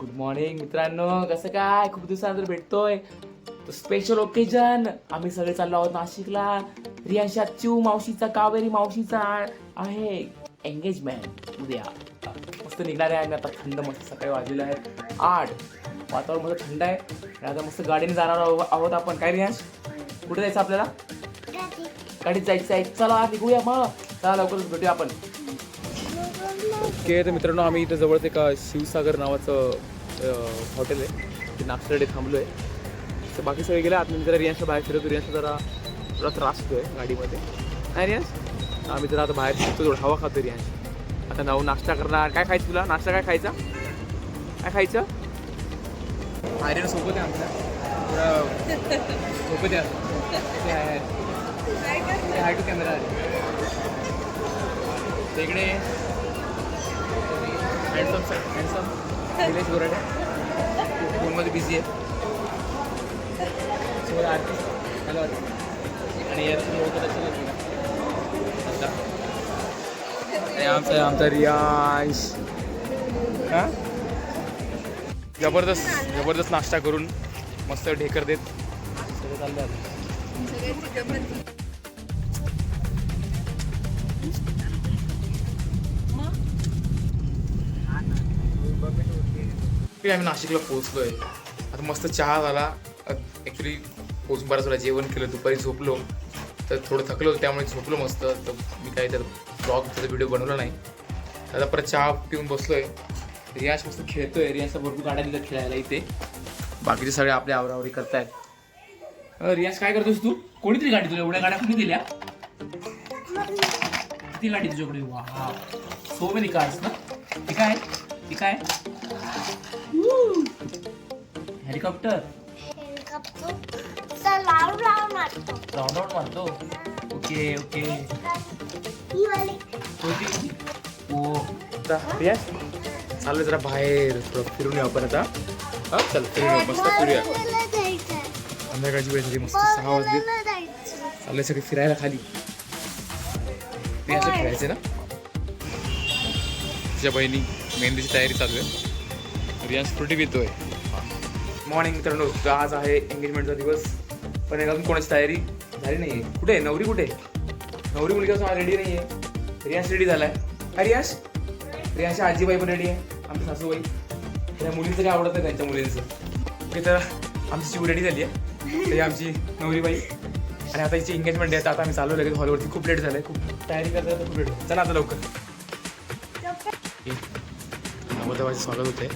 Good morning मित्रांनो. कसं काय? खूप दिवसानंतर भेटतोय. स्पेशल ओकेजन आम्ही सगळे चाललो आहोत नाशिकला. रियांशा चिव मावशीचा कावेरी मावशीचा आहे. एंगेजमेंट उद्या. मस्त निघणार आहे आम्ही. आता थंड मस्त सकाळी वाजलेलं आहे. आठ. वातावरण मस्त थंड आहे. आणि आता मस्त गाडीने जाणार आहो- आहोत आपण. काय रियांश? कुठे जायचं आपल्याला? गाडीत जायचं आहे. चला निघूया मग. चला लवकरच भेटूया आपण. ओके तर मित्रांनो आम्ही इथं जवळच एक शिवसागर नावाचं हॉटेल आहे. ते नागपूरकडे थांबलो आहे तर बाकी सगळे गेले आत जरा रियांशला बाहेर फिरतो रियांशला जरा थोडा त्रास होतोय गाडीमध्ये. नाही रियांश? आम्ही जरा आता बाहेर फिरतो थोडं हवा खातो रियांश. आता नाव नाश्ता करणार. काय खायचं तुला? नाश्ता काय खायचा? काय खायचं? आर्यन सोबत आहे आमच्या. सोबत आहे हाय टू कॅमेरा तिकडे handsome sir handsome Nilesh Gorade फोनमध्ये बिझी आहे सो आरती। हॅलो आणि यार होतं त्याचं आणि आमचा आमचा रियांश हां? जबरदस्त जबरदस्त नाश्ता करून मस्त ढेकर देत। सगळं चाललं की आम्ही नाशिकला पोहोचलोय? आता मस्त चहा झाला. ॲक्च्युली पोचून बराच वेळा जेवण केलं दुपारी झोपलो. तर थोडं थकलो त्यामुळे झोपलो मस्त. तर मी काही तर ब्लॉग त्याचा व्हिडिओ बनवला नाही. आता परत चहा पिऊन बसलोय. रियाज मस्त खेळतोय. रियाजचा भरपूर गाड्या दिल्या खेळायला इथे. बाकीचे सगळे आपल्या आवरावरी करतायत. रियाज काय करतोस तू? कोणीतरी गाडी तुला एवढ्या गाड्या कोणी दिल्या? किती गाडी तुझ्याकडे? वा सो मेनी कार्स ना? ठीक आहे ठीक आहे हेलिकॉप्टर? राऊंड राऊंड मारतो. Okay okay. ओ रियाज चाललं जरा बाहेर. थोडं फिरून येऊ आपण आता. हा चल फिरून येऊ मस्त फिरूया. संध्याकाळची वेळ झाली मस्त सहा वाजली. चाललंय सगळे फिरायला खाली. रियाचं खेळायचं ना? तिच्या बहिणी मेहंदीची तयारी चालू आहे. रियाज फ्रुटी पितोय मॉर्निंग मित्रांनो. तर आज आहे एंगेजमेंटचा दिवस. पण अजून कोणाची तयारी झाली नाही आहे कुठे आहे? नवरी कुठे आहे? नवरी मुलगी असून रेडी नाही आहे रियास रेडी झालाय. का रियास रियासच्या आजीबाई पण रेडी आहे. आमची सासूबाई. त्या मुलींचं काय आवडत नाही त्यांच्या मुलींचं? ओके तर आमची शिव रेडी झाली आहे. तर आमची नवरीबाई. आणि आता हिची एंगेजमेंट आहे. आता आम्ही चालू लगेच हॉलवरती खूप लेट झालंय. खूप तयारी करता खूप लेट चला आता लवकर. स्वागत होते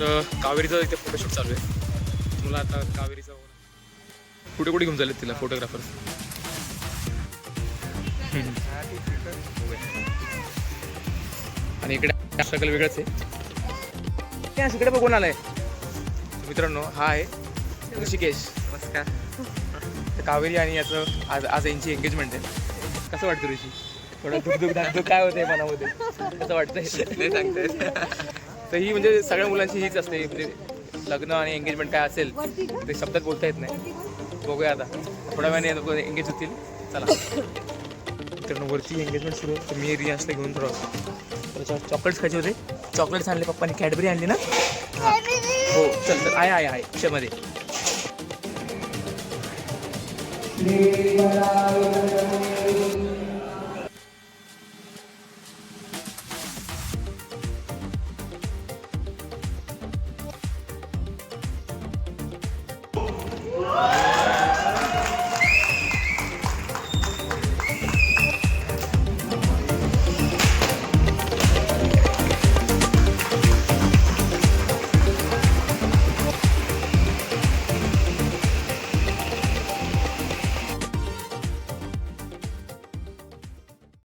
तर कावेरीचं इथे फोटोशूट चालू आहे. मला आता कावेरीचा कुठे कुठे घेऊन चालले तिला फोटोग्राफर आणि इकडे शकल वेगळंच आहे. त्या इकडे बघून आलाय. मित्रांनो हा आहे ऋषिकेश. नमस्कार. तर कावेरी आणि याचं आज आज यांची एंगेजमेंट आहे. कसं वाटतं ऋषी? थोडं दुख दुख काय होते मनामध्ये? कसं वाटतंय? नाही सांगते तर ही म्हणजे सगळ्या मुलांची हीच असते म्हणजे लग्न आणि एंगेजमेंट काय असेल ते शब्दात बोलता येत नाही. बघूया आता. थोड्या वेळाने एंगेज होतील. चला. तर वरती एंगेजमेंट सुरू तर मी रियान्सला घेऊन थोडं. तर चॉकलेट्स खायचे होते. चॉकलेट्स आणले पप्पाने. कॅडबरी आणली ना? हो. चल तर आहे आहे आहे. त्याच्यामध्ये